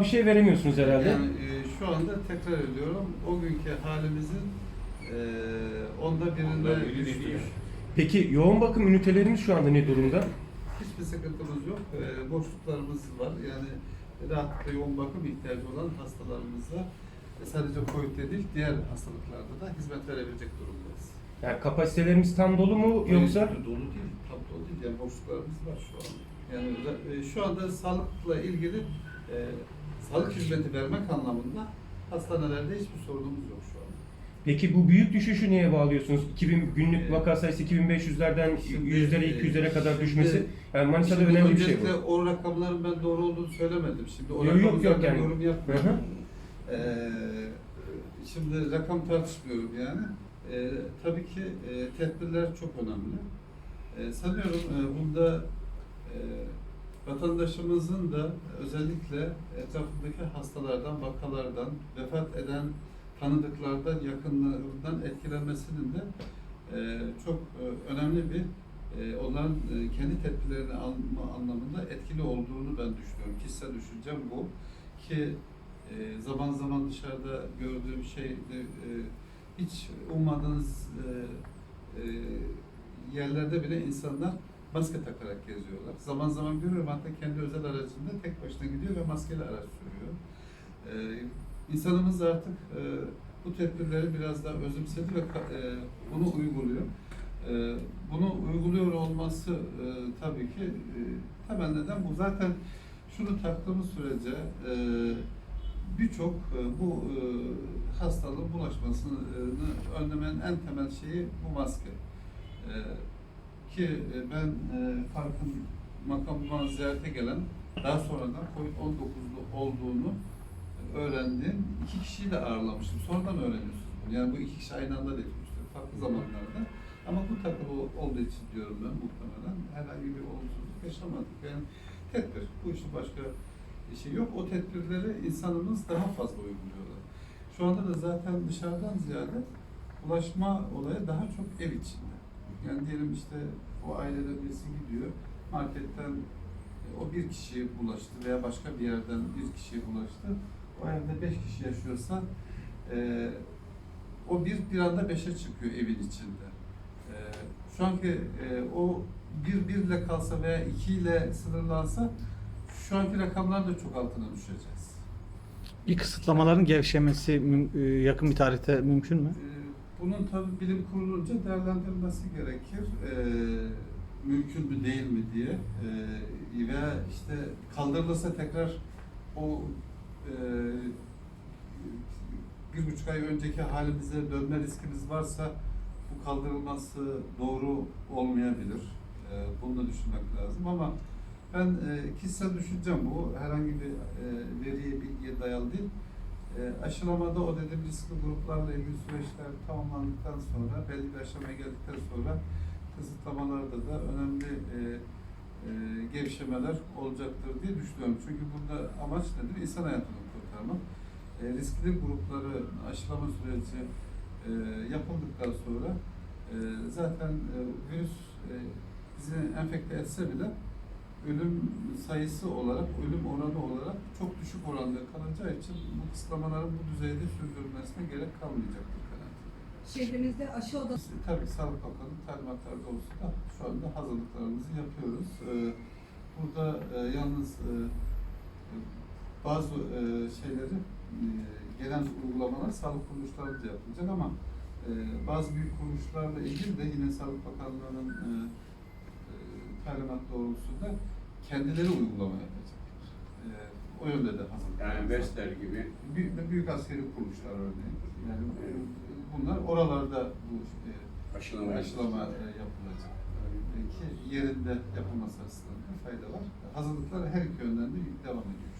bir şey veremiyorsunuz herhalde. Yani e, şu anda tekrar ediyorum, o günkü halimizin e, onda birinde biri düştük. değil. Peki yoğun bakım ünitelerimiz şu anda ne durumda? Hiçbir sıkıntımız yok. E, boşluklarımız var. Yani rahatlıkla yoğun bakım ihtiyacı olan hastalarımıza e, sadece COVID değil, diğer hastalıklarda da hizmet verebilecek durumdayız. Yani kapasitelerimiz tam dolu mu yoksa? Dolu değil, tam dolu değil. Yani boşluklarımız var şu an. Yani e, şu anda sağlıkla ilgili e, sağlık hizmeti vermek anlamında hastanelerde hiçbir sorunumuz yok şu an. Peki bu büyük düşüşü neye bağlıyorsunuz? 2000 günlük Ee, vaka sayısı 2500'lerden şimdi, yüzlere e, 200'lere kadar şimdi- düşmesi. Yani Manisa'da Şimdi önemli bir şey bu. o rakamların ben doğru olduğunu söylemedim. Şimdi o Yok, yok, yok yani. yorum Hı yapmıyorum. hı. Ee, şimdi rakam tartışmıyorum yani. Ee, tabii ki e, tedbirler çok önemli. Ee, sanıyorum e, bunda e, vatandaşımızın da özellikle etrafındaki hastalardan, vakalardan, vefat eden tanıdıklardan, yakınlarından etkilenmesinin de e, çok e, önemli bir e, onların e, kendi tedbirlerini alma anlamında etkili olduğunu ben düşünüyorum. Kişisel düşüncem bu. Ki e, zaman zaman dışarıda gördüğüm şey e, hiç ummadığınız e, e, yerlerde bile insanlar maske takarak geziyorlar. Zaman zaman görüyorum hatta kendi özel aracında tek başına gidiyor ve maskeli araç sürüyor. E, insanımız artık e, bu tedbirleri biraz daha özümsedi ve e, bunu uyguluyor. E, bunu uyguluyor olması e, tabii ki e, temel neden bu. Zaten şunu taktığımız sürece e, birçok e, bu e, hastalığın bulaşmasını önlemenin en temel şeyi bu maske. E, ki e, ben e, Fark'ın makamına ziyarete gelen daha sonradan COVID-19'lu olduğunu öğrendiğim iki kişiyi de ağırlamıştım. Sonradan öğreniyorsunuz bunu. Yani bu iki kişi aynı anda değil. işte farklı zamanlarda. Ama bu takılı olduğu için diyorum ben muhtemelen herhangi bir olumsuzluk yaşamadık. Yani tedbir. Bu işin başka bir şey yok. O tedbirleri insanımız daha fazla uyguluyorlar. Şu anda da zaten dışarıdan ziyade ulaşma olayı daha çok ev içinde. Yani diyelim işte o ailede birisi gidiyor marketten e, o bir kişiye bulaştı veya başka bir yerden bir kişiye bulaştı. O evde beş kişi yaşıyorsa e, o bir bir anda beşe çıkıyor evin içinde. E, şu anki e, o bir birle kalsa veya iki ile sınırlansa şu anki rakamlar da çok altına düşeceğiz. Bir kısıtlamaların gevşemesi e, yakın bir tarihte mümkün mü? Bunun tabii bilim kurulunca değerlendirilmesi gerekir. Ee, mümkün mü değil mi diye. Ee, veya işte kaldırılırsa tekrar o e, bir buçuk ay önceki halimize dönme riskimiz varsa bu kaldırılması doğru olmayabilir. Ee, bunu da düşünmek lazım ama ben e, kişisel düşüncem bu. Herhangi bir e, veriye, bilgiye dayalı değil. E, aşılamada o dediğim riskli gruplarla ilgili süreçler tamamlandıktan sonra, belli bir aşamaya geldikten sonra kısıtlamalarda da önemli e, e, gevşemeler olacaktır diye düşünüyorum. Çünkü burada amaç nedir? İnsan hayatını kurtarmak. E, riskli grupları aşılama süreci e, yapıldıktan sonra e, zaten e, virüs e, bizi enfekte etse bile ölüm sayısı olarak, ölüm oranı olarak çok düşük oranda kalacağı için bu kısıtlamaların bu düzeyde sürdürülmesine gerek kalmayacaktır kanaatinde. Şehrimizde aşı odası Tabii Sağlık Bakanı talimatları doğrultusunda şu anda hazırlıklarımızı yapıyoruz. Ee, burada e, yalnız e, bazı e, şeyleri e, gelen uygulamalar sağlık kuruluşlarımızca yapılacak ama e, bazı büyük kuruluşlarla ilgili de yine Sağlık Bakanlığı'nın e, talimat doğrultusunda kendileri uygulama yapacaklar. E, o yönde de hazırlık. Yani Vestel gibi büyük, büyük askeri kuruluşlar örneğin. Yani e, bunlar oralarda bu e, aşılama aşılama e, yapılacak. Belki yerinde yapılması açısından da fayda var. Hazırlıklar her iki yönden de devam ediyor.